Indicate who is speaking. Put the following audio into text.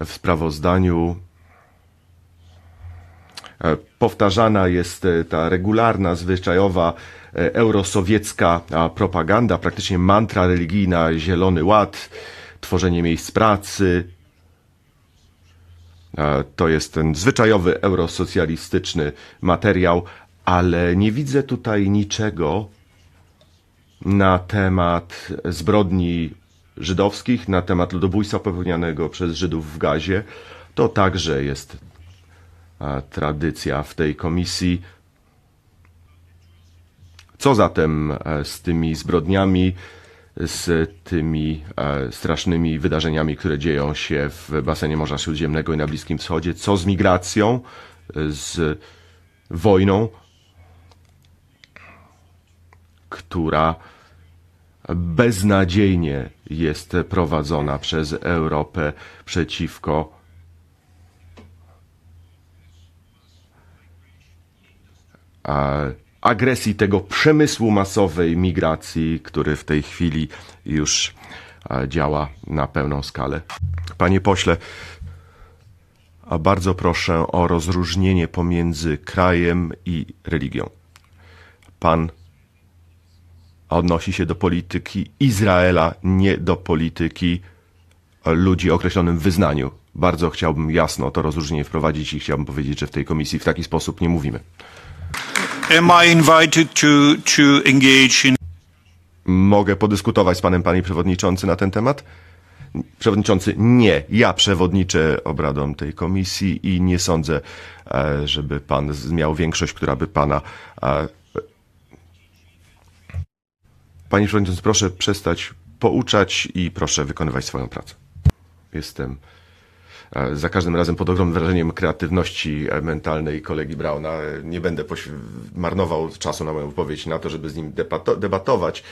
Speaker 1: w sprawozdaniu e, powtarzana jest e, ta regularna, zwyczajowa e, eurosowiecka propaganda, praktycznie mantra religijna, zielony ład, tworzenie miejsc pracy. To jest ten zwyczajowy eurosocjalistyczny materiał, ale nie widzę tutaj niczego na temat zbrodni żydowskich, na temat ludobójstwa popełnianego przez Żydów w Gazie. To także jest tradycja w tej komisji. Co zatem e, z tymi zbrodniami, z tymi e, strasznymi wydarzeniami, które dzieją się w basenie Morza Śródziemnego i na Bliskim Wschodzie? Co z migracją, e, z wojną, która beznadziejnie jest prowadzona przez Europę przeciwko agresji tego przemysłu masowej migracji, który w tej chwili już działa na pełną skalę. Panie pośle, a bardzo proszę o rozróżnienie pomiędzy krajem i religią. Pan odnosi się do polityki Izraela, nie do polityki ludzi o określonym wyznaniu. Bardzo chciałbym jasno to rozróżnienie wprowadzić i chciałbym powiedzieć, że w tej komisji w taki sposób nie mówimy.
Speaker 2: Am I invited to, to engage in
Speaker 1: Mogę podyskutować z panem, panie przewodniczący, na ten temat? Przewodniczący, nie. Ja przewodniczę obradom tej komisji i nie sądzę, e, żeby pan miał większość, która by pana. Panie przewodniczący, proszę przestać pouczać i proszę wykonywać swoją pracę. Jestem e, za każdym razem pod ogromnym wrażeniem kreatywności e, mentalnej kolegi Brauna. E, Nie będę marnował czasu na moją wypowiedź na to, żeby z nim debato- debatować.